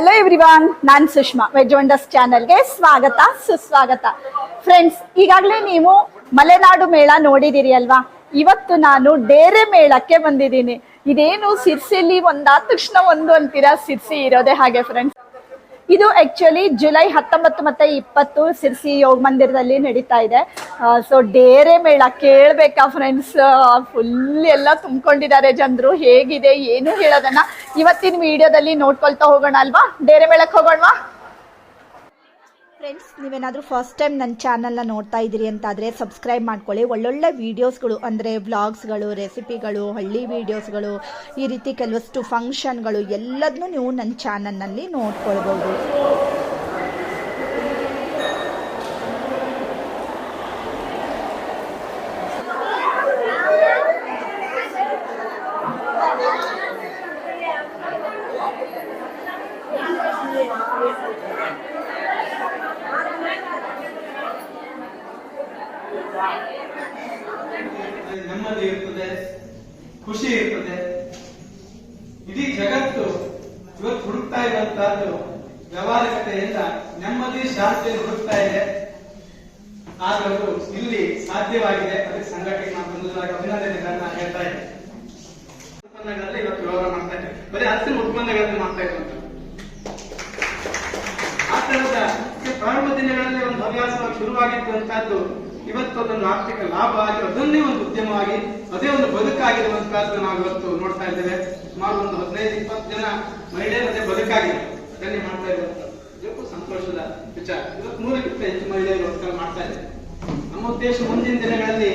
Hello everyone ನಾನ್ Sushma. Veg wonders ಚಾನಲ್ಗೆ ಸ್ವಾಗತ, ಸುಸ್ವಾಗತ. ಫ್ರೆಂಡ್ಸ್ ಈಗಾಗಲೇ ನೀವು ಮಲೆನಾಡು ಮೇಳ ನೋಡಿದಿರಿ ಅಲ್ವಾ? ಇವತ್ತು ನಾನು ಡೇರೆ ಮೇಳಕ್ಕೆ ಬಂದಿದ್ದೀನಿ. ಇದೇನು ಸಿರ್ಸಿಲಿ ಒಂದಾದ ತಕ್ಷಣ ಒಂದು ಅಂತೀರಾ? ಸಿರ್ಸಿ ಇರೋದೇ ಹಾಗೆ ಫ್ರೆಂಡ್ಸ್ ಇದು ಆಕ್ಚುಲಿ ಜುಲೈ ಹತ್ತೊಂಬತ್ತು ಮತ್ತೆ ಇಪ್ಪತ್ತು ಸಿರ್ಸಿ ಯೋಗ ಮಂದಿರದಲ್ಲಿ ನಡೀತಾ ಇದೆ. ಸೊ ಡೇರೆ ಮೇಳ, ಕೇಳ್ಬೇಕಾ ಫ್ರೆಂಡ್ಸ್ ಫುಲ್ ಎಲ್ಲ ತುಂಬಿಕೊಂಡಿದ್ದಾರೆ ಜನರು. ಹೇಗಿದೆ, ಏನು ಹೇಳೋದನ್ನ ಇವತ್ತಿನ ವಿಡಿಯೋದಲ್ಲಿ ನೋಡ್ಕೊಳ್ತಾ ಹೋಗೋಣ ಅಲ್ವಾ? ಡೇರೆ ಮೇಳಕ್ಕೆ ಹೋಗೋಣವಾ? ಫ್ರೆಂಡ್ಸ್ ನೀವೇನಾದರೂ ಫಸ್ಟ್ ಟೈಮ್ ನನ್ನ ಚಾನಲ್ನ ನೋಡ್ತಾ ಇದ್ದೀರಿ ಅಂತಾದರೆ ಸಬ್ಸ್ಕ್ರೈಬ್ ಮಾಡ್ಕೊಳ್ಳಿ. ಒಳ್ಳೊಳ್ಳೆ ವೀಡಿಯೋಸ್ಗಳು ಅಂದರೆ ವ್ಲಾಗ್ಸ್ಗಳು ರೆಸಿಪಿಗಳು ಹಳ್ಳಿ ವೀಡಿಯೋಸ್ಗಳು ಈ ರೀತಿ ಕೆಲವಷ್ಟು ಫಂಕ್ಷನ್ಗಳು ಎಲ್ಲದನ್ನೂ ನೀವು ನನ್ನ ಚಾನಲ್ನಲ್ಲಿ ನೋಡ್ಕೊಳ್ಬೋದು ನೆಮ್ಮದಿ ಇರ್ತದೆ ಖುಷಿ ಇರ್ತದೆ. ಇಡೀ ಜಗತ್ತು ಇವತ್ತು ಹುಡುಕ್ತಾ ಇರುವಂತಹದ್ದು ವ್ಯವಹಾರಿಕತೆಯಿಂದ ನೆಮ್ಮದಿ, ಶಾಂತಿ ಹುಡುಕ್ತಾ ಇದೆ. ಆದರೂ ಇಲ್ಲಿ ಸಾಧ್ಯವಾಗಿದೆ. ಅದಕ್ಕೆ ಸಂಘಟನೆ ನಾನು ಬಂದಾಗ ಅಭಿನಂದನೆಗಳನ್ನ ಹೇಳ್ತಾ ಇದ್ದೆ ಉತ್ಪನ್ನಗಳಲ್ಲಿ ಇವತ್ತು ವ್ಯವಹಾರ ಮಾಡ್ತಾ ಇದ್ದೇವೆ. ಬರೀ ಹಸಿರು ಉತ್ಪನ್ನಗಳನ್ನು ಮಾಡ್ತಾ ಇರುವಂತ ಆ ಪ್ರಾರಂಭ ದಿನಗಳಲ್ಲಿ ಒಂದು ಹವ್ಯಾಸವಾಗಿ ಶುರುವಾಗಿದ್ದಂತಹದ್ದು ಇವತ್ತು ಅದೊಂದು ಆರ್ಥಿಕ ಲಾಭ ಆಗಿ, ಅದನ್ನೇ ಒಂದು ಉದ್ಯಮವಾಗಿ, ಅದೇ ಒಂದು ಬದುಕಾಗಿರುವಂತಹದ್ದು ನಾವು ಇವತ್ತು ನೋಡ್ತಾ ಇದ್ದೇವೆ. ಸುಮಾರು ಒಂದು ಹದಿನೈದು, ಇಪ್ಪತ್ತು ಜನ ಮಹಿಳೆ ಅದೇ ಬದುಕಾಗಿದೆ ಅದನ್ನೇ ಮಾಡ್ತಾ ಇರುವಂತದ್ದು ಇದಕ್ಕೂ ಸಂತೋಷದ ವಿಚಾರ. ಇವತ್ತು ನೂರಕ್ಕಿಂತ ಹೆಚ್ಚು ಮಹಿಳೆಯರು ಅದನ್ನ ಮಾಡ್ತಾ ಇದ್ದಾರೆ. ನಮ್ಮ ಉದ್ದೇಶ ಮುಂದಿನ ದಿನಗಳಲ್ಲಿ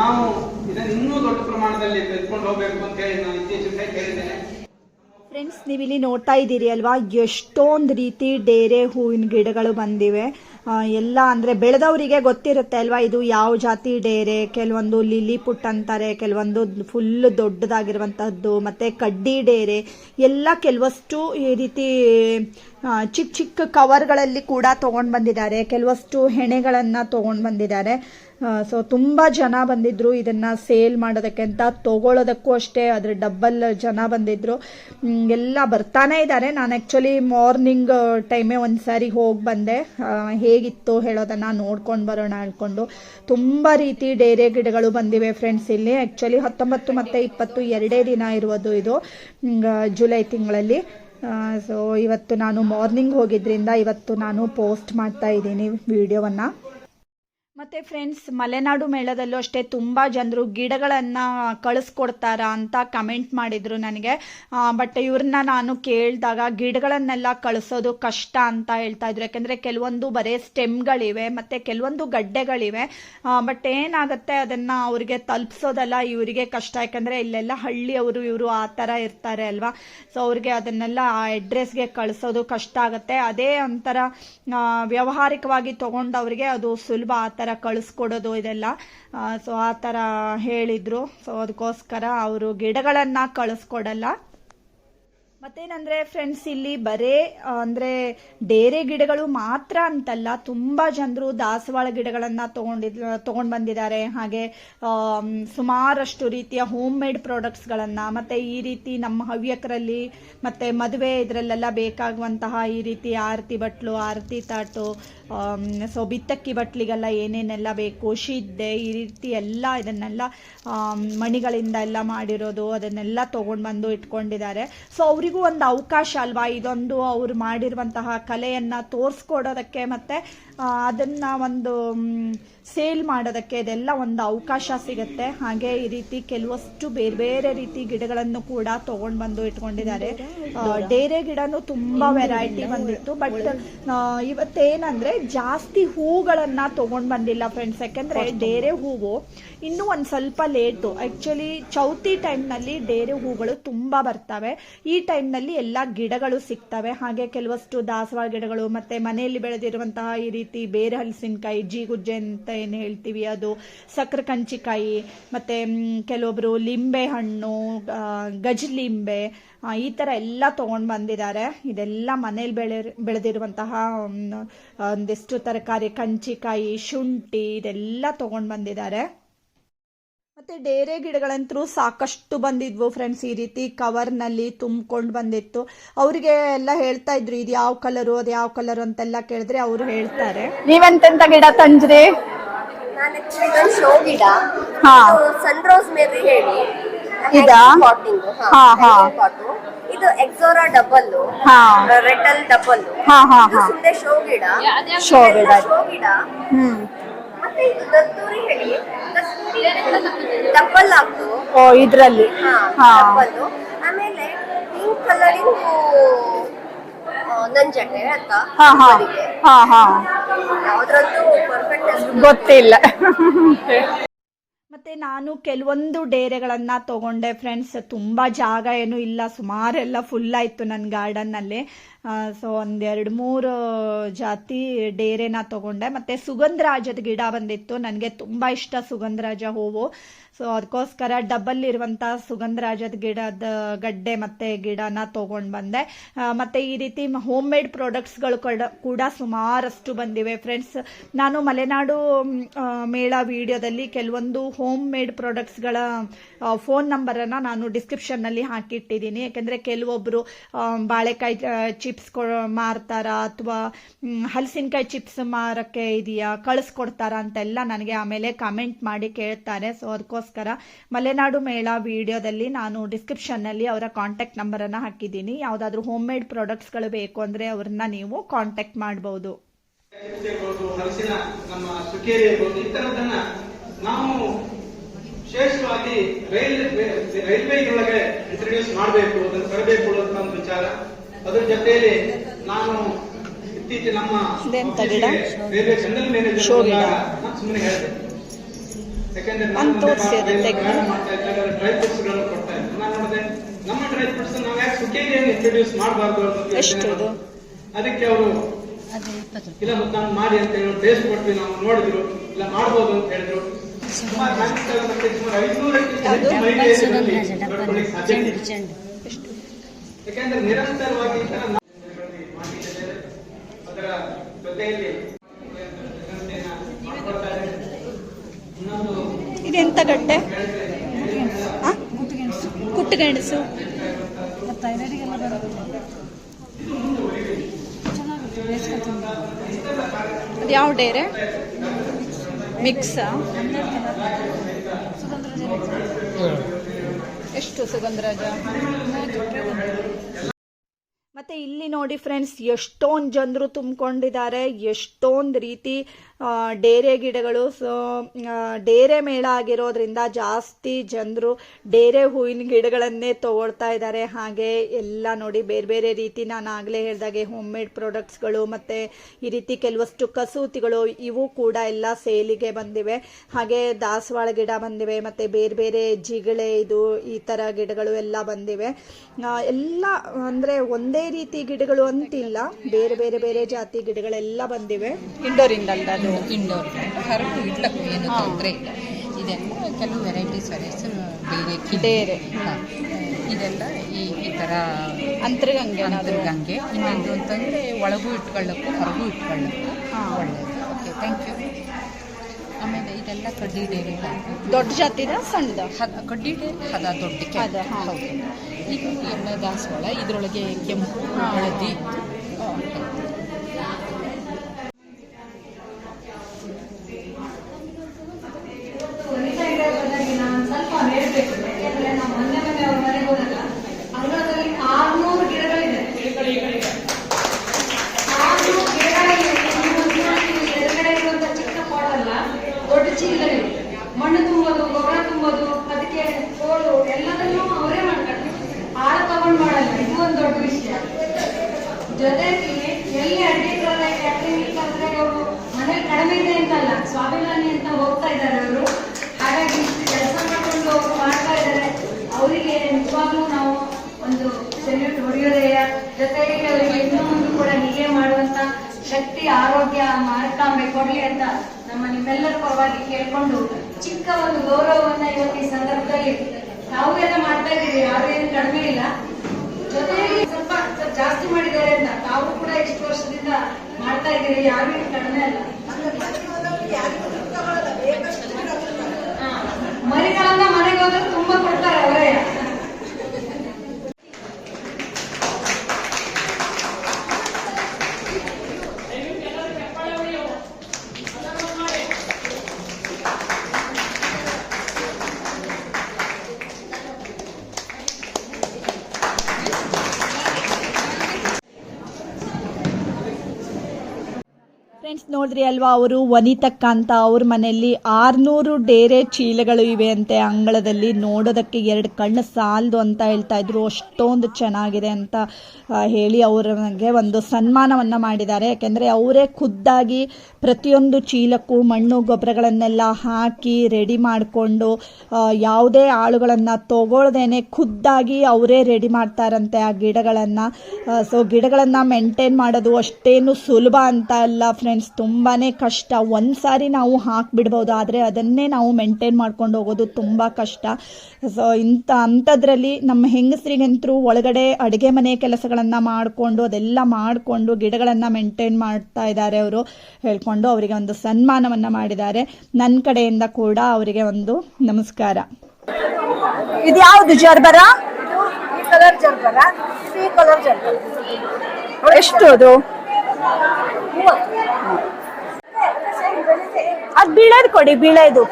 ನಾವು ಇದನ್ನು ಇನ್ನೂ ದೊಡ್ಡ ಪ್ರಮಾಣದಲ್ಲಿ ತೆಗೆದುಕೊಂಡು ಹೋಗ್ಬೇಕು ಅಂತ ಹೇಳಿ ನಾನು ಇತ್ತೀಚೆಗೆ ಕೇಳಿದ್ದೇನೆ ಫ್ರೆಂಡ್ಸ್ ನೀವಿಲ್ಲಿ ನೋಡ್ತಾ ಇದ್ದೀರಿ ಅಲ್ವಾ? ಎಷ್ಟೊಂದು ರೀತಿ ಡೇರೆ ಹೂವಿನ ಗಿಡಗಳು ಬಂದಿವೆ. ಎಲ್ಲ ಅಂದರೆ ಬೆಳೆದವರಿಗೆ ಗೊತ್ತಿರುತ್ತೆ ಅಲ್ವಾ? ಇದು ಯಾವ ಜಾತಿ ಡೇರೆ? ಕೆಲವೊಂದು ಲಿಲಿ ಪುಟ್ ಅಂತಾರೆ, ಕೆಲವೊಂದು ಫುಲ್ ದೊಡ್ಡದಾಗಿರುವಂತಹದ್ದು, ಮತ್ತೆ ಕಡ್ಡಿ ಡೇರೆ. ಎಲ್ಲ ಕೆಲವಷ್ಟು ಈ ರೀತಿ ಚಿಕ್ಕ ಚಿಕ್ಕ ಕವರ್ಗಳಲ್ಲಿ ಕೂಡ ತೊಗೊಂಡು ಬಂದಿದ್ದಾರೆ. ಕೆಲವಷ್ಟು ಹೆಣೆಗಳನ್ನು ತೊಗೊಂಡು ಬಂದಿದ್ದಾರೆ. ಸೊ ತುಂಬ ಜನ ಬಂದಿದ್ರು ಇದನ್ನ ಸೇಲ್ ಮಾಡೋದಕ್ಕೆ ಅಂತ ತಗೊಳ್ಳೋದಕ್ಕೂ ಅಷ್ಟೇ, ಅದ್ರ ಡಬ್ಬಲ್ ಜನ ಬಂದಿದ್ರು. ಎಲ್ಲ ಬರ್ತಾನೆ ಇದ್ದಾರೆ ನಾನು ಆ್ಯಕ್ಚುಲಿ ಮಾರ್ನಿಂಗ್ ಟೈಮೇ ಒಂದು ಸಾರಿ ಹೋಗಿ ಬಂದೆ. ಹೇಗಿತ್ತು ಹೇಳೋದನ್ನ ನೋಡ್ಕೊಂಡು ಬರೋಣ ಹೇಳ್ಕೊಂಡು ತುಂಬ ರೀತಿ ಡೇರೆ ಗಿಡಗಳು ಬಂದಿವೆ ಫ್ರೆಂಡ್ಸ್ ಇಲ್ಲಿ. ಆ್ಯಕ್ಚುಲಿ ಹತ್ತೊಂಬತ್ತು ಮತ್ತು ಇಪ್ಪತ್ತು ಎರಡೇ ದಿನ ಇರುವುದು ಇದು ಜುಲೈ ತಿಂಗಳಲ್ಲಿ. ಸೊ ಇವತ್ತು ನಾನು ಮಾರ್ನಿಂಗ್ ಹೋಗಿದ್ರಿಂದ ಇವತ್ತು ನಾನು ಪೋಸ್ಟ್ ಮಾಡ್ತಾ ಇದ್ದೀನಿ ವಿಡಿಯೋವನ್ನು ಮತ್ತೆ ಫ್ರೆಂಡ್ಸ್ ಮಲೆನಾಡು ಮೇಳದಲ್ಲೂ ಅಷ್ಟೇ ತುಂಬ ಜನರು ಗಿಡಗಳನ್ನು ಕಳಿಸ್ಕೊಡ್ತಾರಾ ಅಂತ ಕಮೆಂಟ್ ಮಾಡಿದರು ನನಗೆ. ಬಟ್ ಇವ್ರನ್ನ ನಾನು ಕೇಳಿದಾಗ ಗಿಡಗಳನ್ನೆಲ್ಲ ಕಳಿಸೋದು ಕಷ್ಟ ಅಂತ ಹೇಳ್ತಾ ಇದ್ರು. ಯಾಕೆಂದರೆ ಕೆಲವೊಂದು ಬರೀ ಸ್ಟೆಮ್ಗಳಿವೆ, ಮತ್ತು ಕೆಲವೊಂದು ಗಡ್ಡೆಗಳಿವೆ. ಬಟ್ ಏನಾಗುತ್ತೆ ಅದನ್ನು ಅವ್ರಿಗೆ ತಲುಪಿಸೋದಲ್ಲ ಇವರಿಗೆ ಕಷ್ಟ. ಯಾಕಂದರೆ ಇಲ್ಲೆಲ್ಲ ಹಳ್ಳಿಯವರು ಇವರು ಆ ಥರ ಇರ್ತಾರೆ ಅಲ್ವಾ? ಸೊ ಅವ್ರಿಗೆ ಅದನ್ನೆಲ್ಲ ಆ ಅಡ್ರೆಸ್ಗೆ ಕಳಿಸೋದು ಕಷ್ಟ ಆಗುತ್ತೆ. ಅದೇ ಒಂಥರ ವ್ಯವಹಾರಿಕವಾಗಿ ತಗೊಂಡವ್ರಿಗೆ ಅದು ಸುಲಭ. ಆ ಥರ ಕಳಿಸ್ಕೊಡೋದು ಇದೆಲ್ಲ. ಸೊ ಆ ಥರ ಹೇಳಿದ್ರು. ಸೊ ಅದಕ್ಕೋಸ್ಕರ ಅವರು ಗಿಡಗಳನ್ನು ಕಳಿಸ್ಕೊಡಲ್ಲ. ಮತ್ತೇನಂದರೆ ಫ್ರೆಂಡ್ಸ್ ಇಲ್ಲಿ ಬರೇ ಅಂದರೆ ಡೇರೆ ಗಿಡಗಳು ಮಾತ್ರ ಅಂತಲ್ಲ, ತುಂಬಾ ಜನರು ದಾಸವಾಳ ಗಿಡಗಳನ್ನು ತಗೊಂಡಿದ್, ತಗೊಂಡ್ ಬಂದಿದ್ದಾರೆ. ಹಾಗೆ ಸುಮಾರಷ್ಟು ರೀತಿಯ ಹೋಮ್ ಮೇಡ್ ಮತ್ತು ಮತ್ತೆ ಈ ರೀತಿ ನಮ್ಮ ಹವ್ಯಕರಲ್ಲಿ, ಮತ್ತೆ ಮದುವೆ ಇದರಲ್ಲೆಲ್ಲ ಬೇಕಾಗುವಂತಹ ಈ ರೀತಿ ಆರತಿ ಬಟ್ಲು, ಆರತಿ ತಾಟು ಸೊ ಬಿತ್ತಕ್ಕಿ ಬಟ್ಲಿಗೆಲ್ಲ ಏನೇನೆಲ್ಲ ಬೇಕು, ಶಿದ್ದೆ, ಈ ರೀತಿ ಎಲ್ಲ ಇದನ್ನೆಲ್ಲ ಮಣಿಗಳಿಂದ ಎಲ್ಲ ಮಾಡಿರೋದು, ಅದನ್ನೆಲ್ಲ ತೊಗೊಂಡು ಬಂದು ಇಟ್ಕೊಂಡಿದ್ದಾರೆ. ಸೊ ಅವರಿಗೂ ಒಂದು ಅವಕಾಶ ಅಲ್ವಾ? ಇದೊಂದು ಅವ್ರು ಮಾಡಿರುವಂತಹ ಕಲೆಯನ್ನ ತೋರಿಸ್ಕೊಡೋದಕ್ಕೆ ಮತ್ತೆ ಅದನ್ನ ಒಂದು ಸೇಲ್ ಮಾಡೋದಕ್ಕೆ ಇದೆಲ್ಲ ಒಂದು ಅವಕಾಶ ಸಿಗುತ್ತೆ. ಹಾಗೆ ಈ ರೀತಿ ಕೆಲವಷ್ಟು ಬೇರೆ ಬೇರೆ ರೀತಿ ಗಿಡಗಳನ್ನು ಕೂಡ ತಗೊಂಡ್ ಬಂದು ಇಟ್ಕೊಂಡಿದ್ದಾರೆ. ಡೇರೆ ಗಿಡನು ತುಂಬಾ ವೆರೈಟಿ ಬಂದಿತ್ತು. ಬಟ್ ಇವತ್ತೇನಂದ್ರೆ ಜಾಸ್ತಿ ಹೂಗಳನ್ನ ತಗೊಂಡ್ ಬಂದಿಲ್ಲ ಫ್ರೆಂಡ್ಸ್ ಯಾಕಂದ್ರೆ ಡೇರೆ ಹೂವು ಇನ್ನೂ ಒಂದ್ ಸ್ವಲ್ಪ ಲೇಟು ಆಕ್ಚುಲಿ ಚೌತಿ ಟೈಮ್ನಲ್ಲಿ ಡೇರೆ ಹೂಗಳು ತುಂಬಾ ಬರ್ತವೆ. ಈ ಟೈಮ್ನಲ್ಲಿ ಎಲ್ಲ ಗಿಡಗಳು ಸಿಗ್ತವೆ. ಹಾಗೆ ಕೆಲವಷ್ಟು ದಾಸವಾಳ ಗಿಡಗಳು ಮತ್ತೆ ಮನೆಯಲ್ಲಿ ಬೆಳೆದಿರುವಂತಹ ಈ ರೀತಿ ಬೇರೆ ಹಲಸಿನಕಾಯಿ, ಜೀಗುಜ್ಜೆ ಅಂತ ಏನು ಹೇಳ್ತೀವಿ ಅದು ಸಕ್ಕರೆ ಕಂಚಿಕಾಯಿ, ಮತ್ತೆ ಕೆಲವೊಬ್ರು ಲಿಂಬೆ ಹಣ್ಣು ಗಜ್ಲಿಂಬೆ ಈ ಥರ ಎಲ್ಲ ತೊಗೊಂಡು ಬಂದಿದ್ದಾರೆ ಇದೆಲ್ಲ ಮನೇಲಿ ಬೆಳೆ, ಬೆಳೆದಿರುವಂತಹ ಒಂದಿಷ್ಟು ತರಕಾರಿ, ಕಂಚಿಕಾಯಿ, ಶುಂಠಿ ಇದೆಲ್ಲ ತೊಗೊಂಡು ಬಂದಿದ್ದಾರೆ ಮತ್ತೆ ಡೇರೆ ಗಿಡಗಳಂತರೂ ಸಾಕಷ್ಟು ಬಂದಿದ್ವು ಫ್ರೆಂಡ್ಸ್ ಈ ರೀತಿ ಕವರ್ನಲ್ಲಿ ತುಂಬಿಕೊಂಡು ಬಂದಿತ್ತು. ಅವರಿಗೆ ಎಲ್ಲ ಹೇಳ್ತಾ ಇದ್ರು ಇದು ಯಾವ ಕಲರ್ ಅದು ಯಾವ ಕಲರ್ ಅಂತೆಲ್ಲ ಕೇಳಿದ್ರೆ ಅವರು ಹೇಳ್ತಾರೆ. ನೀವೆಂತೆಂತ ಗಿಡ ತಂದ್ರಿ? ನಾನು ಆಕ್ಚುಲಿ ಇದೊಂದು ಶೋ ಗಿಡ. ಹಾ. ಸನ್ ರೋಸ್ ಮೇರಿ ಹೇಳಿ. ಇದಾ? ಪಾಟಿಂಗ್ ಹಾ, ಹಾ. ಪಾಟು ಇದು ಎಕ್ಸೋರಾ ಡಬಲ್ ಹಾ. ರೆಟಲ್ ಡಬಲ್ ಹಾ, ಹಾ, ಇದು ಹಾ. ಸುಮ್ಮನೆ ಶೋ ಗಿಡ. ಶೋ ಗಿಡ. ಶೋ ಗಿಡ. ಹ್ಮ್. ಮತ್ತೆ ಇದು ದತ್ತೂರಿ ಹೇಳಿ. ಡಬಲ್ ಆಗ್ತು ಓ ಇದ್ರಲ್ಲಿ. ಹಾ ಹಾ. ಆಮೇಲೆ ಪಿಂಕ್ ಕಲರಿಂಗ್ ನಂಜಟೆ ಅಂತ ಹಾ ಹಾ. ಅವರಿಗೆ ಹಾ ಹಾ. ಯಾವ್ದ್ರದ್ದು ಪರ್ಫೆಕ್ಟ್ ಗೊತ್ತಿಲ್ಲ. ಮತ್ತೆ ನಾನು ಕೆಲವೊಂದು ಡೇರೆಗಳನ್ನ ತಗೊಂಡೆ ಫ್ರೆಂಡ್ಸ್ ತುಂಬಾ ಜಾಗ ಏನು ಇಲ್ಲ ಸುಮಾರೆಲ್ಲ ಫುಲ್ ಆಯ್ತು ನನ್ನ ಗಾರ್ಡನ್ನಲ್ಲಿ ಸೊ ಒಂದೆರಡು ಮೂರು ಜಾತಿ ಡೇರೆನ ತಗೊಂಡೆ. ಮತ್ತೆ ಸುಗಂಧರಾಜದ ಗಿಡ ಬಂದಿತ್ತು. ನನಗೆ ತುಂಬಾ ಇಷ್ಟ ಸುಗಂಧರಾಜ ಹೂವು. ಸೊ ಅದಕ್ಕೋಸ್ಕರ ಡಬಲ್ ಇರುವಂತ ಸುಗಂಧರಾಜದ ಗಿಡದ ಗಡ್ಡೆ ಮತ್ತೆ ಗಿಡನ ತಗೊಂಡ್ ಬಂದೆ. ಮತ್ತೆ ಈ ರೀತಿ ಹೋಮ್ ಮೇಡ್ ಪ್ರಾಡಕ್ಟ್ಸ್ಗಳು ಕೂಡ ಸುಮಾರಷ್ಟು ಬಂದಿವೆ ಫ್ರೆಂಡ್ಸ್ ನಾನು ಮಲೆನಾಡು ಮೇಳ ವಿಡಿಯೋದಲ್ಲಿ ಕೆಲವೊಂದು ಹೋಮ್ ಮೇಡ್ ಪ್ರಾಡಕ್ಟ್ಸ್ಗಳ ಫೋನ್ ನಂಬರನ್ನು ನಾನು ಡಿಸ್ಕ್ರಿಪ್ಷನ್ನಲ್ಲಿ ಹಾಕಿಟ್ಟಿದ್ದೀನಿ. ಯಾಕಂದ್ರೆ ಕೆಲವೊಬ್ಬರು ಬಾಳೆಕಾಯಿ ಚಿಪ್ಸ್ ಮಾರ್ತಾರ ಅಥವಾ ಹಲಸಿನಕಾಯಿ ಚಿಪ್ಸ್ ಮಾರಕ್ಕೆ ಇದೆಯಾ, ಕಳಿಸ್ಕೊಡ್ತಾರಾ ಅಂತೆಲ್ಲ ನನಗೆ ಆಮೇಲೆ ಕಮೆಂಟ್ ಮಾಡಿ ಕೇಳ್ತಾರೆ. ಸೊ ಅದಕ್ಕೋಸ್ಕರ ಮಲೆನಾಡು ಮೇಳ ವಿಡಿಯೋದಲ್ಲಿ ನಾನು ಡಿಸ್ಕ್ರಿಪ್ಷನ್ನಲ್ಲಿ ಅವರ ಕಾಂಟ್ಯಾಕ್ಟ್ ನಂಬರನ್ನು ಹಾಕಿದ್ದೀನಿ. ಯಾವುದಾದ್ರೂ ಹೋಮ್ ಮೇಡ್ ಪ್ರಾಡಕ್ಟ್ಸ್ಗಳು ಬೇಕು ಅಂದರೆ ಅವ್ರನ್ನ ನೀವು ಕಾಂಟ್ಯಾಕ್ಟ್ ಮಾಡಬಹುದು ಹಲಸಿನ, ನಮ್ಮ ಸುಖೇರಿ ಇರ್ಬೋದು ಈ ನಾವು ವಿಶೇಷವಾಗಿ ರೈಲ್ ಒಳಗೆ ಇಂಟ್ರೊಡ್ಯೂಸ್ ಮಾಡಬೇಕು ಅದನ್ನು ತರಬೇಕು ಅಂತ ಒಂದು ವಿಚಾರ ಅದ್ರ ಜೊತೆಯಲ್ಲಿ ನಾನು ಇತ್ತೀಚೆಗೆ ನಮ್ಮ? ರೈಲ್ವೆ ಜನರಲ್ ಮ್ಯಾನೇಜರ್ ಶೋ ಗಿಡ. ನಾನು ಸುಮ್ಮನೆ ಹೇಳಿದೆ ಯಾಕಂದ್ರೆ ರೈಲ್ವೆ ಮಾಡ್ತಾ ಡ್ರೈ ಫ್ರೂಟ್ಸ್ಗಳನ್ನು ಕೊಡ್ತಾ ಇದ್ದೆ ನಾನು ನೋಡಿದೆ ನಮ್ಮ ಡ್ರೈ ಫ್ರೂಟ್ಸ್ ನಾವು ಯಾಕೆ ಸುಖೇರಿಯನ್ನು ಇಂಟ್ರೊಡ್ಯೂಸ್ ಮಾಡಬಾರ್ದು. ಅದಕ್ಕೆ ಅವರು ಇಲ್ಲ ಮತ್ತೆ ನಾನು ಮಾಡಿ ಅಂತ ಹೇಳಿ ಟೇಸ್ಟ್ ಕೊಟ್ವಿ ನಾವು ನೋಡಿದ್ರು ಇಲ್ಲ ಮಾಡ್ಬೋದು ಅಂತ ಹೇಳಿದ್ರು ನಿರಂತರವಾಗಿ. ಅದರ ಜೊತೆಯಲ್ಲಿ ಇದೆಂತ ಗಡ್ಡೆ ಕುಟ್ಟು ಕುಟ್ಟುಗೆಣಸು ಅದು ಯಾವ ಡೇರೆ? ಮಿಕ್ಸ್. ಎಷ್ಟು ಸುಗಂಧರಾಜ? ಮತ್ತೆ ಇಲ್ಲಿ ನೋಡಿ ಫ್ರೆಂಡ್ಸ್ ಎಷ್ಟೊಂದು ಜನರು ತುಂಬಿಕೊಂಡಿದ್ದಾರೆ, ಎಷ್ಟೊಂದು ರೀತಿ ಡೇರೆ ಗಿಡಗಳು, ಸೊ ಡೇರೆ ಮೇಳ ಆಗಿರೋದ್ರಿಂದ ಜಾಸ್ತಿ ಜನರು ಡೇರೆ ಹೂವಿನ ಗಿಡಗಳನ್ನೇ ತಗೊಳ್ತಾ ಇದ್ದಾರೆ. ಹಾಗೆ ಎಲ್ಲ ನೋಡಿ, ಬೇರೆ ಬೇರೆ ರೀತಿ ನಾನು ಆಗಲೇ ಹೇಳಿದಾಗೆ ಹೋಮ್ ಮೇಡ್ ಪ್ರಾಡಕ್ಟ್ಸ್ಗಳು ಮತ್ತು ಈ ರೀತಿ ಕೆಲವಷ್ಟು ಕಸೂತಿಗಳು ಇವು ಕೂಡ ಎಲ್ಲ ಸೇಲಿಗೆ ಬಂದಿವೆ. ಹಾಗೆ ದಾಸವಾಳ ಗಿಡ ಬಂದಿವೆ, ಮತ್ತು ಬೇರೆ ಬೇರೆ ಜಿಗಳೆ, ಇದು ಈ ಥರ ಗಿಡಗಳು ಎಲ್ಲ ಬಂದಿವೆ. ಎಲ್ಲ ಅಂದರೆ ಒಂದೇ ರೀತಿ ಗಿಡಗಳು ಅಂತಿಲ್ಲ. ಬೇರೆ ಬೇರೆ ಬೇರೆ ಜಾತಿ ಗಿಡಗಳೆಲ್ಲ ಬಂದಿವೆ. ಇಂಡೋರ್ ಇಂದ ಅದು? ಇಂಡೋರ್. ಹೊರಗೂ ಇಡ್ಲಕ್ಕೂ ಏನು ತೊಂದರೆ ಇಲ್ಲ. ಇದೆಲ್ಲ ಕೆಲವು ವೆರೈಟೀಸ್ ವೆರೈಟೀಸ್ ಬೇರೆ ಕಿಲ್ಲಿ. ಇದೆಲ್ಲ ಈ ಈ ಥರ ಅಂತರ್ಗಂಗೆ ಅಂತರ್ಗಂಗೆ. ಇನ್ನೊಂದು ಅಂತಂದರೆ ಒಳಗೂ ಇಟ್ಕೊಳ್ಳಕ್ಕೂ ಹೊರಗೂ ಇಟ್ಕೊಳ್ಳಕ್ಕೂ ಹಾ. ಒಳ್ಳೆಯದು ಓಕೆ ಥ್ಯಾಂಕ್ ಯು ಆಮೇಲೆ ಇದೆಲ್ಲ ಕಡ್ಡಿ ಡೇರಿ ದೊಡ್ಡ ಜಾತಿದ ಸಣ್ಣದ? ಹದ ಕಡ್ಡಿ ಡೇರಿ ಹದ ದೊಡ್ಡಕ್ಕೆ. ಅದ. ಹೌದು. ಇದು ಎಲ್ಲ ದಾಸವಾಳ ಇದರೊಳಗೆ ಕೆಂಪು ಹಳದಿ ಓಕೆ ಅಂಗಳದಲ್ಲಿ ಆರ್ನೂರು ಗಿಡಗಳಿದೆ ಆರ್ನೂರು ಗಿಡಗಳಿವೆ ಈ ಒಂದು ಎದುರುಗಡೆ ಇರುವಂತ ಚಿಕ್ಕ ಪಾಟ್ ಅಲ್ಲ ದೊಡ್ಡ ಚೀಲದಲ್ಲಿ ಮಣ್ಣು ತುಂಬೋದು ಗೊಬ್ಬರ ತುಂಬೋದು ಅದಕ್ಕೆ ಕೋಳು ಎಲ್ಲದನ್ನೂ ಅವರೇ ಮಾಡ್ತಾರೆ ಆಳ ತಗೊಂಡ್ ಮಾಡಲ್ಲ ಇದು ಒಂದು ದೊಡ್ಡ ವಿಷಯ ಜೊತೆಗೆ ಎಲ್ಲಿ ಅಡ್ಡಿ ಇರೋಲ್ಲ ಕ್ಯಾಟ್ರಿಂಗ್ ಅಂದ್ರೆ ಅವರು ಮನೇಲಿ ಕಡಿಮೆ ಇದೆ ಅಂತಲ್ಲ ಸ್ವಾಭಿಮಾನಿ ಅಂತ ಹೋಗ್ತಾ ಇದ್ದಾರೆ ಅವರು ಹಾಗಾಗಿ ಇಷ್ಟು ಕೆಲಸ ಮಾಡ್ಕೊಂಡು ಅವರು ಮಾಡ್ತಾ ಇದ್ದಾರೆ ಅವರಿಗೆ ನಿಜವಾಗ್ಲೂ ನಾವು ಒಂದು ಸೆಲ್ಯೂಟ್ ಜೊತೆಗೆ ಅವರಿಗೆ ಇನ್ನೂ ಮುಂದೆ ಕೂಡ ಹೀಗೆ ಮಾಡುವಂತ ಶಕ್ತಿ ಆರೋಗ್ಯ ಮಾರ್ಕಾಂಬೆ ಕೊಡ್ಲಿ ಅಂತ ನಮ್ಮ ನಿಮ್ಮೆಲ್ಲರ ಪರವಾಗಿ ಕೇಳ್ಕೊಂಡು ಚಿಕ್ಕ ಒಂದು ಗೌರವವನ್ನ ಇವತ್ತು ಈ ಸಂದರ್ಭದಲ್ಲಿ ತಾವು ಎಲ್ಲ ಮಾಡ್ತಾ ಇದ್ದೀವಿ. ಯಾರು ಏನು ಕಡಿಮೆ ಇಲ್ಲ. ಜೊತೆಗೆ ಸ್ವಲ್ಪ ಜಾಸ್ತಿ ಮಾಡಿದ್ದಾರೆ ಅಂತ ತಾವು ಕೂಡ ಇಷ್ಟು ವರ್ಷದಿಂದ ಮಾಡ್ತಾ ಇದ್ದೀರಿ. ಯಾರು ಏನು ಕಡಿಮೆ ಅಲ್ಲ. ಮರಿಗಳನ್ನ ಮನೆಗೆ ಹೋದ್ರೆ ತುಂಬಾ ಕೊಡ್ತಾರೆ ಅವರೇ. ನೋಡಿದ್ರಿ ಅಲ್ವಾ, ಅವರು ವನಿತಕ್ಕ ಅಂತ ಅವ್ರ ಮನೆಯಲ್ಲಿ ಆರ್ನೂರು ಡೇರೆ ಚೀಲಗಳು ಇವೆ ಅಂತೆ ಅಂಗಳದಲ್ಲಿ ನೋಡೋದಕ್ಕೆ ಎರಡು ಕಣ್ಣು ಸಾಲದು ಅಂತ ಹೇಳ್ತಾ ಇದ್ರು. ಅಷ್ಟೊಂದು ಚೆನ್ನಾಗಿದೆ ಅಂತ ಹೇಳಿ ಅವ್ರಿಗೆ ಒಂದು ಸನ್ಮಾನವನ್ನು ಮಾಡಿದ್ದಾರೆ. ಯಾಕೆಂದರೆ ಅವರೇ ಖುದ್ದಾಗಿ ಪ್ರತಿಯೊಂದು ಚೀಲಕ್ಕೂ ಮಣ್ಣು ಗೊಬ್ಬರಗಳನ್ನೆಲ್ಲ ಹಾಕಿ ರೆಡಿ ಮಾಡಿಕೊಂಡು ಯಾವುದೇ ಆಳುಗಳನ್ನು ತಗೊಳ್ದೇನೆ ಖುದ್ದಾಗಿ ಅವರೇ ರೆಡಿ ಮಾಡ್ತಾರಂತೆ ಆ ಗಿಡಗಳನ್ನು. ಸೊ ಗಿಡಗಳನ್ನು ಮೇಂಟೈನ್ ಮಾಡೋದು ಅಷ್ಟೇನು ಸುಲಭ ಅಂತ ಅಲ್ಲ ಫ್ರೆಂಡ್ಸ್ ತುಂಬಾ ಕಷ್ಟ. ಒಂದು ಸಾರಿ ನಾವು ಹಾಕಿಬಿಡ್ಬೋದು ಆದರೆ ಅದನ್ನೇ ನಾವು ಮೇಂಟೈನ್ ಮಾಡ್ಕೊಂಡು ಹೋಗೋದು ತುಂಬ ಕಷ್ಟ. ಸೊ ಇಂಥ ಅಂಥದ್ರಲ್ಲಿ ನಮ್ಮ ಹೆಂಗಸರಿಗಂತರೂ ಒಳಗಡೆ ಅಡುಗೆ ಮನೆ ಕೆಲಸಗಳನ್ನು ಮಾಡಿಕೊಂಡು ಅದೆಲ್ಲ ಮಾಡಿಕೊಂಡು ಗಿಡಗಳನ್ನು ಮೇಂಟೈನ್ ಮಾಡ್ತಾ ಇದ್ದಾರೆ ಅವರು. ಹೇಳ್ಕೊಂಡು ಅವರಿಗೆ ಒಂದು ಸನ್ಮಾನವನ್ನು ಮಾಡಿದ್ದಾರೆ. ನನ್ನ ಕಡೆಯಿಂದ ಕೂಡ ಅವರಿಗೆ ಒಂದು ನಮಸ್ಕಾರ. ಇದು ಯಾವುದು ಜರ್ಬರ? ಈ ಕಲರ್ ಜರ್ಬರ. Colour gerbera. ಎಷ್ಟು ಅದು? ಅದ್ ಬೀಳೋದು ಕೊಡಿ ಬೀಳೋದು.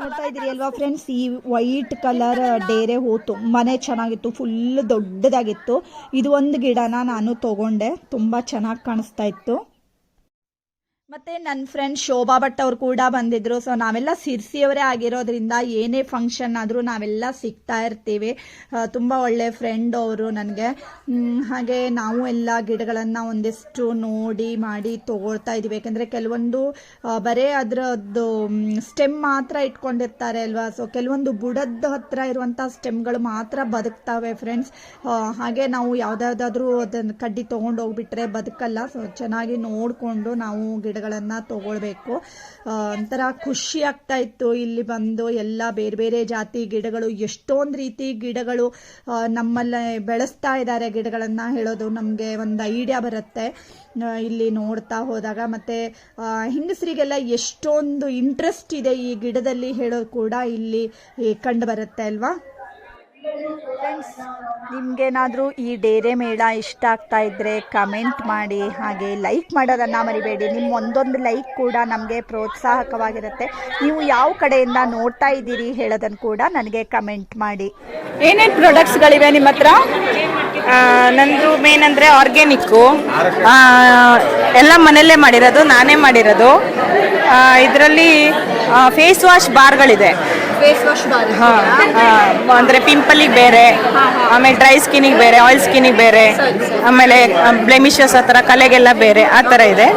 ನೋಡ್ತಾ ಇದ್ರಿ ಅಲ್ವಾ ಫ್ರೆಂಡ್ಸ್ ಈ ವೈಟ್ ಕಲರ್ ಡೇರೆ ಹೋತು ಮನೆ ಚೆನ್ನಾಗಿತ್ತು ಫುಲ್ ದೊಡ್ಡದಾಗಿತ್ತು. ಇದು ಒಂದು ಗಿಡನ ನಾನು ತಗೊಂಡೆ ತುಂಬ ಚೆನ್ನಾಗಿ ಕಾಣಿಸ್ತಾ ಇತ್ತು. ಮತ್ತೆ ನನ್ನ ಫ್ರೆಂಡ್ ಶೋಭಾ ಭಟ್ ಅವರು ಕೂಡ ಬಂದಿದ್ರು. ಸೊ ನಾವೆಲ್ಲ ಸಿರ್ಸಿಯವರೇ ಆಗಿರೋದ್ರಿಂದ ಏನೇ ಫಂಕ್ಷನ್ ಆದರೂ ನಾವೆಲ್ಲ ಸಿಗ್ತಾ ಇರ್ತೀವಿ. ತುಂಬ ಒಳ್ಳೆ ಫ್ರೆಂಡ್ ಅವರು ನನಗೆ. ಹಾಗೆ ನಾವು ಎಲ್ಲ ಗಿಡಗಳನ್ನು ಒಂದಿಷ್ಟು ನೋಡಿ, ಮಾಡಿ ತಗೊಳ್ತಾ ಇದ್ದೀವಿ. ಯಾಕೆಂದರೆ ಕೆಲವೊಂದು ಬರೇ ಅದರದ್ದು ಸ್ಟೆಮ್ ಮಾತ್ರ ಇಟ್ಕೊಂಡಿರ್ತಾರೆ ಅಲ್ವಾ? ಸೊ ಕೆಲವೊಂದು ಬುಡದ ಹತ್ರ ಇರುವಂಥ ಸ್ಟೆಮ್ಗಳು ಮಾತ್ರ ಬದುಕ್ತಾವೆ ಫ್ರೆಂಡ್ಸ್ ಹಾಗೆ ನಾವು ಯಾವುದಾದ್ರೂ ಅದನ್ನು ಕಡ್ಡಿ ತೊಗೊಂಡು ಹೋಗ್ಬಿಟ್ರೆ ಬದುಕಲ್ಲ. ಸೊ ಚೆನ್ನಾಗಿ ನೋಡಿಕೊಂಡು ನಾವು ಗಿಡಗಳನ್ನು ತಗೊಳ್ಬೇಕು. ಒಂಥರ ಖುಷಿ ಆಗ್ತಾ ಇತ್ತು. ಇಲ್ಲಿ ಬಂದು ಎಲ್ಲ ಬೇರೆ ಬೇರೆ ಜಾತಿ ಗಿಡಗಳು, ಎಷ್ಟೊಂದು ರೀತಿ ಗಿಡಗಳು ನಮ್ಮಲ್ಲೇ ಬೆಳೆಸ್ತಾ ಇದ್ದಾರೆ ಗಿಡಗಳನ್ನು ಹೇಳೋದು ನಮಗೆ ಒಂದು ಐಡಿಯಾ ಬರುತ್ತೆ. ಇಲ್ಲಿ ನೋಡ್ತಾ ಹೋದಾಗ ಮತ್ತು ಹೆಂಗಸರಿಗೆಲ್ಲ ಎಷ್ಟೊಂದು ಇಂಟ್ರೆಸ್ಟ್ ಇದೆ ಈ ಗಿಡದಲ್ಲಿ ಹೇಳೋದು ಕೂಡ ಇಲ್ಲಿ ಕಂಡು ಬರುತ್ತೆ ಅಲ್ವಾ? ಫ್ರೆಂಡ್ಸ್ ನಿಮಗೇನಾದರೂ ಈ ಡೇರೆ ಮೇಳ ಇಷ್ಟ ಆಗ್ತಾ ಇದ್ದರೆ ಕಮೆಂಟ್ ಮಾಡಿ, ಹಾಗೆ ಲೈಕ್ ಮಾಡೋದನ್ನು ಮರಿಬೇಡಿ. ನಿಮ್ಮ ಒಂದೊಂದು ಲೈಕ್ ಕೂಡ ನಮಗೆ ಪ್ರೋತ್ಸಾಹಕವಾಗಿರುತ್ತೆ. ನೀವು ಯಾವ ಕಡೆಯಿಂದ ನೋಡ್ತಾ ಇದ್ದೀರಿ ಹೇಳೋದನ್ನು ಕೂಡ ನನಗೆ ಕಮೆಂಟ್ ಮಾಡಿ. ಏನೇನು ಪ್ರಾಡಕ್ಟ್ಸ್ಗಳಿವೆ ನಿಮ್ಮ ಹತ್ರ? ನಂದು ಮೇನ್ ಅಂದರೆ ಆರ್ಗ್ಯಾನಿಕ್ಕು ಎಲ್ಲ ಮನೆಯಲ್ಲೇ ಮಾಡಿರೋದು, ನಾನೇ ಮಾಡಿರೋದು. ಇದರಲ್ಲಿ ಫೇಸ್ ವಾಶ್ ಬಾರ್ಗಳಿದೆ ಫೇಸ್ ವಾಶ್ ಅಂದರೆ ಹಾ, ಆ, ಅಂದ್ರೆ ಪಿಂಪಲಿಗೆ ಬೇರೆ ಆಮೇಲೆ ಡ್ರೈ ಸ್ಕಿನ್ನಿಗೆ ಬೇರೆ ಆಯಿಲ್ ಸ್ಕಿನ್ನಿಗೆ ಬೇರೆ ಆಮೇಲೆ ಬ್ಲೆಮಿಷಸ್ ಆ ಥರ ಕಲೆಗೆಲ್ಲ ಬೇರೆ ಆ ಥರ ಇದೆ.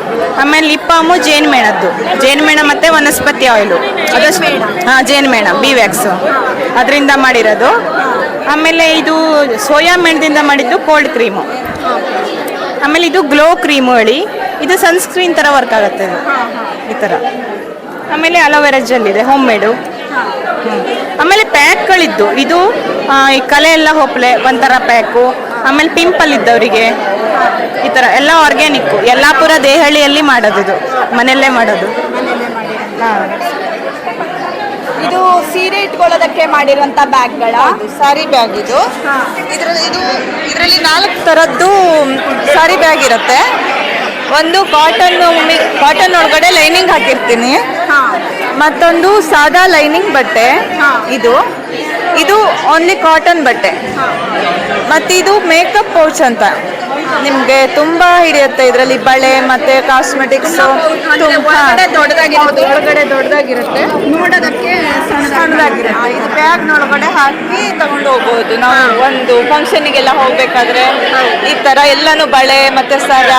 ಆಮೇಲೆ ಲಿಪ್ ಬಾಮು ಜೇನು ಮೇಣದ್ದು. ಜೇನ್ ಮೇಣ ಮತ್ತೆ ವನಸ್ಪತಿ ಆಯಿಲು ಅದಷ್ಟು ಹಾಂ ಜೇನುಮೇಣ ಬಿ ವ್ಯಾಕ್ಸ್ ಅದರಿಂದ ಮಾಡಿರೋದು. ಆಮೇಲೆ ಇದು ಸೋಯಾ ಮೇಣದಿಂದ ಮಾಡಿದ್ದು ಕೋಲ್ಡ್ ಕ್ರೀಮು ಆಮೇಲೆ ಇದು ಗ್ಲೋ ಕ್ರೀಮು ಹೇಳಿ. ಇದು ಸನ್ಸ್ಕ್ರೀನ್ ಥರ ವರ್ಕ್ ಆಗುತ್ತೆ ಇದು. ಈ ಥರ ಆಮೇಲೆ ಅಲೋವೆರಾ ಜೆಲ್ ಇದೆ ಹೋಮ್ ಮೇಡು ಆಮೇಲೆ ಪ್ಯಾಕ್ಗಳಿದ್ದು. ಇದು ಈ ಕಲೆ ಎಲ್ಲ ಹೋಪ್ಲೆ ಒಂಥರ ಪ್ಯಾಕು. ಆಮೇಲೆ ಪಿಂಪಲ್ ಇದ್ದವರಿಗೆ. ಈ ಥರ ಎಲ್ಲ ಆರ್ಗ್ಯಾನಿಕ್ಕು. ಯಲ್ಲಾಪುರ ದೇಹಳ್ಳಿಯಲ್ಲಿ ಮಾಡೋದು ಇದು. ಮನೆಯಲ್ಲೇ ಮಾಡೋದು. ಹಾಂ. ಇದು ಸೀರೆ ಇಟ್ಕೊಳ್ಳೋದಕ್ಕೆ ಮಾಡಿರುವಂತ ಬ್ಯಾಗ್ಗಳ? ಸಾರಿ ಬ್ಯಾಗ್ ಇದು. ಇದರ ಇದು ಇದರಲ್ಲಿ ನಾಲ್ಕು ಥರದ್ದು ಸಾರಿ ಬ್ಯಾಗ್ ಇರುತ್ತೆ. ಒಂದು ಕಾಟನ್ ಕಾಟನ್ ಒಳಗಡೆ ಲೈನಿಂಗ್ ಹಾಕಿರ್ತೀನಿ. ಮತ್ತೊಂದು ಸಾದಾ ಲೈನಿಂಗ್ ಬಟ್ಟೆ. ಇದು. ಇದು ಓನ್ಲಿ ಕಾಟನ್ ಬಟ್ಟೆ. ಮತ್ತಿದು ಮೇಕಪ್ ಪೌಚ್ ಅಂತ. ನಿಮಗೆ ತುಂಬಾ ಹಿಡಿಯುತ್ತೆ ಇದರಲ್ಲಿ ಬಳೆ ಮತ್ತೆ ಕಾಸ್ಮೆಟಿಕ್ಸ್ ಒಳಗಡೆ ದೊಡ್ಡದಾಗಿರುತ್ತೆ. ನೋಡೋದಕ್ಕೆ ಸಣ್ಣದಾಗಿರುತ್ತೆ. ಇದು ಬ್ಯಾಗ್ನೊಳಗಡೆ ಹಾಕಿ ತಗೊಂಡು ಹೋಗ್ಬೋದು. ನಾವು ಒಂದು ಫಂಕ್ಷನಿಗೆಲ್ಲ ಹೋಗ್ಬೇಕಾದ್ರೆ ಈ ತರ ಎಲ್ಲಾನು ಬಳೆ ಮತ್ತೆ ಸರ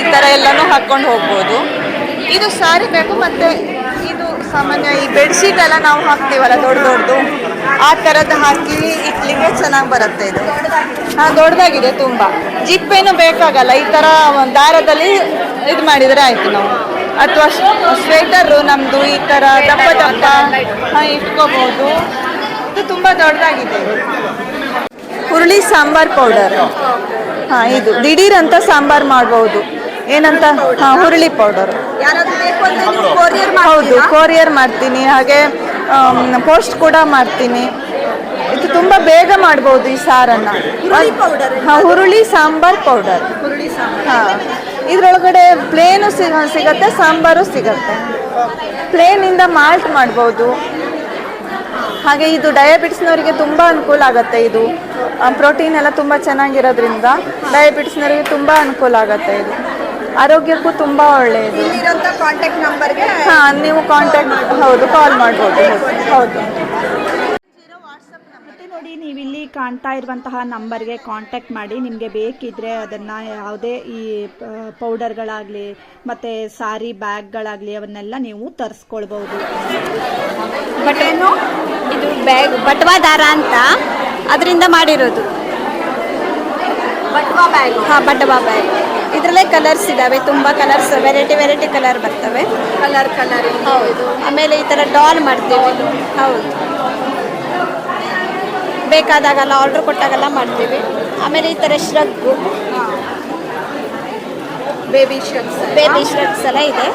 ಈ ತರ ಎಲ್ಲಾನು ಹಾಕೊಂಡು ಹೋಗ್ಬೋದು. ಇದು ಸಾರಿ ಬೇಕು ಮತ್ತೆ ಸಾಮಾನ್ಯ ಈ ಬೆಡ್ಶೀಟ್ ಎಲ್ಲ ನಾವು ಹಾಕ್ತೀವಲ್ಲ, ದೊಡ್ಡ ದೊಡ್ಡದು ಆ ಥರದ್ದು ಹಾಕಿ ಇಟ್ಲಿಕ್ಕೆ ಚೆನ್ನಾಗಿ ಬರುತ್ತೆ ಇದು. ಹಾಂ ದೊಡ್ಡದಾಗಿದೆ ತುಂಬ. ಜಿಪ್ಪೇನು ಬೇಕಾಗಲ್ಲ, ಈ ಥರ ದಾರದಲ್ಲಿ ಇದು ಮಾಡಿದರೆ ಆಯಿತು ನಾವು. ಅಥವಾ ಸ್ವೆಟರು ನಮ್ಮದು ಈ ಥರ ದಪ್ಪ ದಪ್ಪ, ಹಾಂ ಇಟ್ಕೋಬಹುದು ಇದು ತುಂಬ ದೊಡ್ಡದಾಗಿದೆ. ಹುರುಳಿ ಸಾಂಬಾರ್ ಪೌಡರ್. ಹಾಂ, ಇದು. ದಿಢೀರ್ ಅಂತ ಸಾಂಬಾರ್ ಮಾಡ್ಬೋದು. ಏನಂತ? ಹಾ ಹುರುಳಿ ಪೌಡರ್ ಹೌದು ಕೊರಿಯರ್ ಮಾಡ್ತೀನಿ. ಹಾಗೆ ಪೋಸ್ಟ್ ಕೂಡ ಮಾಡ್ತೀನಿ. ಇದು ತುಂಬಾ ಬೇಗ ಮಾಡ್ಬೋದು ಈ ಸಾರನ್ನ. ಹುರುಳಿ powder ಹುರುಳಿ ಸಾಂಬಾರ್ ಪೌಡರ್ ಹಾಂ ಹಾ ಇದ್ರೊಳಗಡೆ ಪ್ಲೇನು ಸಿಗತ್ತೆ ಸಾಂಬಾರು ಸಿಗತ್ತೆ. ಪ್ಲೇನ್ ಇಂದ ಮಾಲ್ಟ್ ಮಾಡ್ಬೋದು. ಹಾಗೆ ಇದು ಡಯಾಬಿಟಿಸ್ನವರಿಗೆ ತುಂಬ ಅನುಕೂಲ ಆಗುತ್ತೆ ಇದು. ಪ್ರೋಟೀನ್ ಎಲ್ಲ ತುಂಬ ಚೆನ್ನಾಗಿರೋದ್ರಿಂದ ಡಯಾಬಿಟಿಸ್ನವರಿಗೆ ತುಂಬ ಅನುಕೂಲ ಆಗುತ್ತೆ ಇದು. ಆರೋಗ್ಯಕ್ಕೂ ತುಂಬ ಒಳ್ಳೆಯದು ಇಲ್ಲಿರೋಂಥ ಕಾಂಟ್ಯಾಕ್ಟ್ ನಂಬರ್ಗೆ ಹಾಂ ನೀವು ಕಾಂಟ್ಯಾಕ್ಟ್ ಹೌದು ಕಾಲ್ ಮಾಡ್ಬೋದು. ಹೌದು. ನೋಡಿ ನೀವಿಲ್ಲಿ ಇಲ್ಲಿ ಕಾಣ್ತಾ ಇರುವಂತಹ ನಂಬರ್ಗೆ ಕಾಂಟ್ಯಾಕ್ಟ್ ಮಾಡಿ. ನಿಮಗೆ ಬೇಕಿದ್ರೆ ಅದನ್ನು ಯಾವುದೇ ಈ ಪೌಡರ್ಗಳಾಗಲಿ ಮತ್ತು ಸಾರಿ ಬ್ಯಾಗ್ಗಳಾಗಲಿ ಅವನ್ನೆಲ್ಲ ನೀವು ತರಿಸ್ಕೊಳ್ಬೋದು. ಬಟ್ ಏನು ಇದು ಬ್ಯಾಗ್ ಬಟ್ವಾ ದಾರ ಅಂತ ಅದರಿಂದ ಮಾಡಿರೋದು. ಬಟ್ವಾ ಬ್ಯಾಗ್. ಹಾಂ ಬಟ್ವಾ ಬ್ಯಾಗ್. ಇದರಲ್ಲೇ ಕಲರ್ಸ್ ಇದಾವೆ ತುಂಬ ಕಲರ್ಸ್ ವೆರೈಟಿ ವೆರೈಟಿ ಕಲರ್ ಬರ್ತವೆ. ಕಲರ್ ಕಲರ್ ಹೌದು. ಆಮೇಲೆ ಈ ಥರ ಡಾಲ್ ಮಾಡ್ತೀವಿ. ಹೌದು. ಬೇಕಾದಾಗೆಲ್ಲ ಆರ್ಡ್ರ್ ಕೊಟ್ಟಾಗೆಲ್ಲ ಮಾಡ್ತೀವಿ. ಆಮೇಲೆ ಈ ಥರ ಶ್ರಗ್ಗು ಬೇಬಿ ಶ್ರಗ್ಸ್ ಬೇಬಿ ಶ್ರಗ್ಸ್ ಎಲ್ಲ ಇದೆ.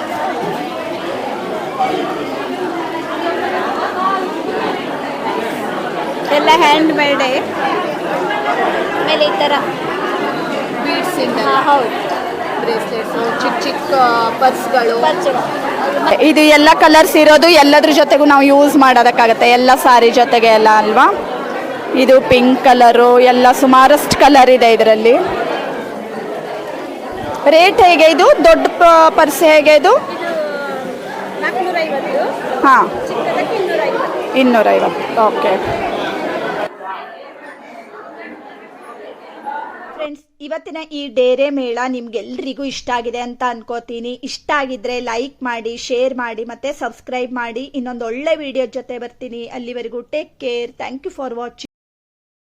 ಎಲ್ಲ ಹ್ಯಾಂಡ್ ಮೇಡೇ ಆಮೇಲೆ ಈ ಥರ ಬೀಡ್ಸಿಂದ ಹೌದು. ಬ್ರೇಸ್ಲೆಟ್ಸು ಚಿಕ್ಕ ಚಿಕ್ಕ ಪರ್ಸ್ಗಳು. ಇದು ಎಲ್ಲ ಕಲರ್ಸ್ ಇರೋದು ಎಲ್ಲದ್ರ ಜೊತೆಗೂ ನಾವು ಯೂಸ್ ಮಾಡೋದಕ್ಕಾಗತ್ತೆ. ಎಲ್ಲ ಸಾರಿ ಜೊತೆಗೆ ಎಲ್ಲ ಅಲ್ವಾ? ಇದು ಪಿಂಕ್ ಕಲರು ಎಲ್ಲ ಸುಮಾರಷ್ಟು ಕಲರ್ ಇದೆ ಇದರಲ್ಲಿ. ರೇಟ್ ಹೇಗೆ ಇದು? ದೊಡ್ಡ ಪರ್ಸ್ ಹೇಗೆ ಇದು? ಹಾಂ. ಇನ್ನೂರೈವತ್ತು. ಓಕೆ ಫ್ರೆಂಡ್ಸ್ ಇವತ್ತಿನ ಈ ಡೇರೆ ಮೇಳ ನಿಮ್ಗೆಲ್ರಿಗೂ ಇಷ್ಟ ಆಗಿದೆ ಅಂತ ಅನ್ಕೋತೀನಿ. ಇಷ್ಟ ಆಗಿದ್ರೆ ಲೈಕ್ ಮಾಡಿ ಶೇರ್ ಮಾಡಿ, ಮತ್ತೆ ಸಬ್ಸ್ಕ್ರೈಬ್ ಮಾಡಿ. ಇನ್ನೊಂದು ಒಳ್ಳೆ ವಿಡಿಯೋ ಜೊತೆ ಬರ್ತೀನಿ. ಅಲ್ಲಿವರೆಗೂ take care thank you for watching